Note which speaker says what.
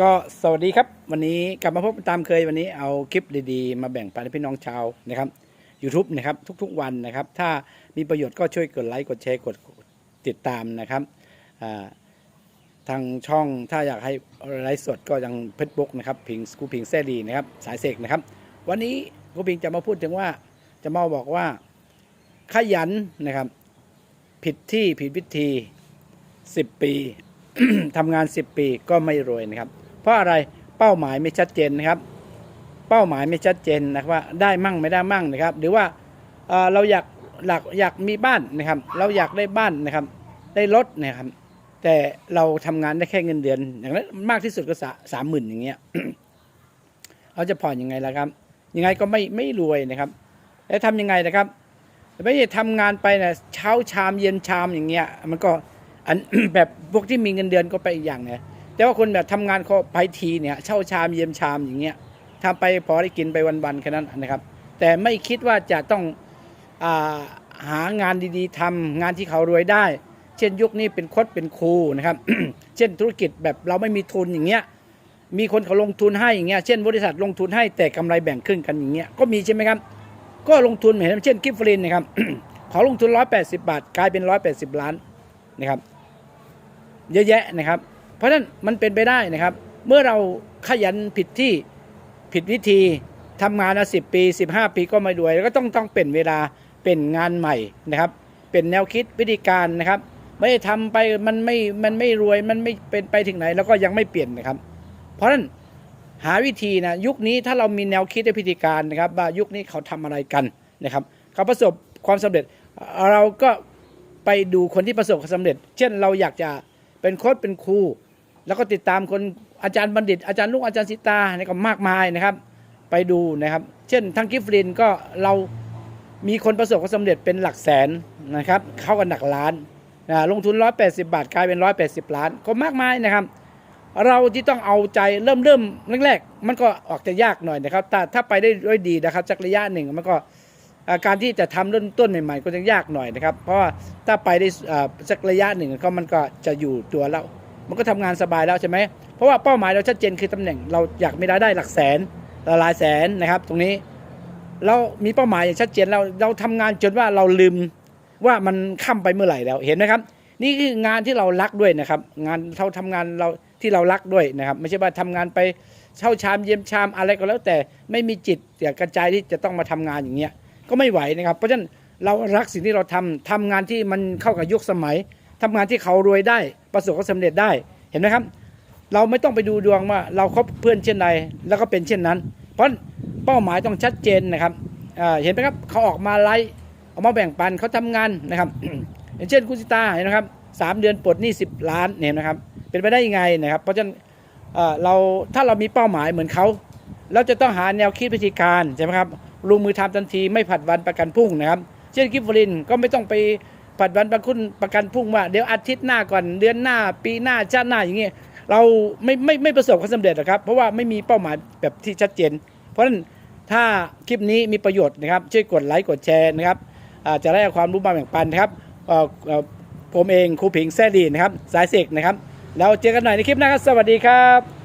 Speaker 1: ก็สวัสดีครับ วันนี้กลับมาพบกันตามเคยวันนี้เอาคลิปดีๆ มาแบ่งปันให้พี่น้องชาวนะครับ YouTube นะครับทุกๆวันนะครับ ถ้ามีประโยชน์ก็ช่วยกดไลค์กดแชร์กดติดตามนะครับทางช่องถ้าอยากให้ไลฟ์สดก็ยังเฟซบุ๊กนะครับพิงสกูพิงแซดีนะครับสายเสกนะครับ วันนี้กูพิงจะมาพูดถึงว่าจะมาบอกว่าขยันนะครับ ผิดที่ผิดวิธี 10 ปีทำงาน 10 ปีก็ไม่รวยนะครับ เพราะอะไรเป้าหมายไม่ชัดเจนนะครับ เป้าหมายไม่ชัดเจนนะครับว่าได้มั่งไม่ได้มั่งนะครับ หรือว่าเราอยากหลักอยากมีบ้านนะครับ เราอยากได้บ้านนะครับ ได้รถนะครับ แต่เราทำงานได้แค่เงินเดือน อย่างนั้นมากที่สุดก็สาสามหมื่นอย่างเงี้ยเราจะผ่อนยังไงล่ะครับ ยังไงก็ไม่ไม่รวยนะครับแล้วทำยังไงนะครับไม่ใช่ทำงานไปนะเช้าชามเย็นชามอย่างเงี้ย มันก็อันแบบพวกที่มีเงินเดือนก็ไปอีกอย่างเนี่ย แต่ว่าคนแบบทำงานเขาไปทีเนี่ยเช่าชามเย็นชามอย่างเงี้ยทำไปพอได้กินไปวันๆแค่นั้นนะครับ แต่ไม่คิดว่าจะต้องอาหางานดีๆทำงานที่เขารวยได้ เช่นยุคนี้เป็นโคดเป็นครูนะครับ เช่นธุรกิจแบบเราไม่มีทุนอย่างเงี้ยมีคนเขาลงทุนให้อย่างเงี้ยเช่นบริษัทลงทุนให้แต่กำไรแบ่งครึ่งกันอย่างเงี้ยก็มีใช่ไหมครับ ก็ลงทุนเห็นไหมเช่นกิฟฟลินนะครับเขาลงทุน 180 บาท กลายเป็น 180 ล้านนะครับ เยอะแยะนะครับ เพราะฉะนั้นมันเป็นไปได้นะครับ เมื่อเราขยันผิดที่ผิดวิธีทำงานมาสิปี 15 ปีก็ไม่รวย แล้วก็ต้องต้องเป็นเวลาเป็นงานใหม่นะครับ เป็นแนวคิดวิธีการนะครับ ไม่ได้ทำไปมันไม่มันไม่รวยมันไม่เป็นไปถึงไหน แล้วก็ยังไม่เปลี่ยนนะครับ เพราะฉะนั้นหาวิธีนะยุคนี้ถ้าเรามีแนวคิดและพิธีการนะครับว่ายุคนี้เขาทำอะไรกันนะครับ เขาประสบความสำเร็จ เราก็ไปดูคนที่ประสบความสำเร็จ เช่นเราอยากจะเป็นโค้ชเป็นครู แล้วก็ติดตามคนอาจารย์บัณฑิต อาจารย์ลุงอาจารย์สิตาเนี่ยก็มากมายนะครับ ไปดูนะครับ เช่นทั้งกิฟลินก็เรามีคนประสบความสำเร็จเป็นหลักแสนนะครับเข้ากันหลักล้านนะลงทุน 180 บาทกลายเป็น 180 ล้าน ก็มากมายนะครับ เราที่ต้องเอาใจเริ่มเริ่มแรกๆ มันก็ออกจะยากหน่อยนะครับแต่ถ้าไปได้ด้วยดีนะครับสักระยะหนึ่งมันก็การที่จะทำเริ่มต้นใหม่ๆก็จะยากหน่อยนะครับ เพราะว่าถ้าไปได้สักระยะหนึ่งก็มันก็จะอยู่ตัวแล้ว มันก็ทำงานสบายแล้วใช่ไหมเพราะว่าเป้าหมายเราชัดเจนคือตำแหน่งเราอยากมีรายได้หลักแสนหลายแสนนะครับ ตรงนี้เรามีเป้าหมายอย่างชัดเจนเราเราทำงานจนว่าเราลืมว่ามันค่ำไปเมื่อไหร่แล้วเห็นไหมครับ นี่คืองานที่เรารักด้วยนะครับ งานเราทำงานเราที่เรารักด้วยนะครับ ไม่ใช่ว่าทำงานไปเช่าชามเยี่ยมชามอะไรก็แล้วแต่ไม่มีจิตอยากกระจายที่จะต้องมาทำงานอย่างเงี้ยก็ไม่ไหวนะครับ เพราะฉะนั้นเรารักสิ่งที่เราทำทำงานที่มันเข้ากับยุคสมัยทำงานที่เขารวยได้ ประสบความสำเร็จได้เห็นไหมครับ เราไม่ต้องไปดูดวงว่าเราคบเพื่อนเช่นใดแล้วก็เป็นเช่นนั้น เพราะเป้าหมายต้องชัดเจนนะครับเห็นไหมครับเขาออกมาไลฟ์ออกมาแบ่งปันเขาทำงานนะครับอย่างเช่นคุณสิตาเห็นไหมครับสามเดือนปลดหนี้สิบล้านเนี่ยเห็นไหมครับเป็นไปได้ยังไงนะครับเพราะฉะนั้นเราถ้าเรามีเป้าหมายเหมือนเขาเราจะต้องหาแนวคิดวิธีการใช่ไหมครับลงมือทำทันทีไม่ผัดวันประกันพรุ่งนะครับ เช่นกิฟฟลินก็ไม่ต้องไป ผัดวันประคุณประกันพุ่งว่าเดี๋ยวอาทิตย์หน้าก่อนเดือนหน้า ปีหน้าชาติหน้าอย่างเงี้ยเราไม่ไม่ไม่ประสบความสำเร็จหรอกครับ เพราะว่าไม่มีเป้าหมายแบบที่ชัดเจน เพราะฉะนั้นถ้าคลิปนี้มีประโยชน์นะครับช่วยกดไลค์กดแชร์นะครับจะได้ความรู้มาแบ่งปันนะครับผมเองครูผิงแซ่ดีนะครับสายเสกนะครับแล้วเจอกันหน่อยในคลิปหน้าครับสวัสดีครับ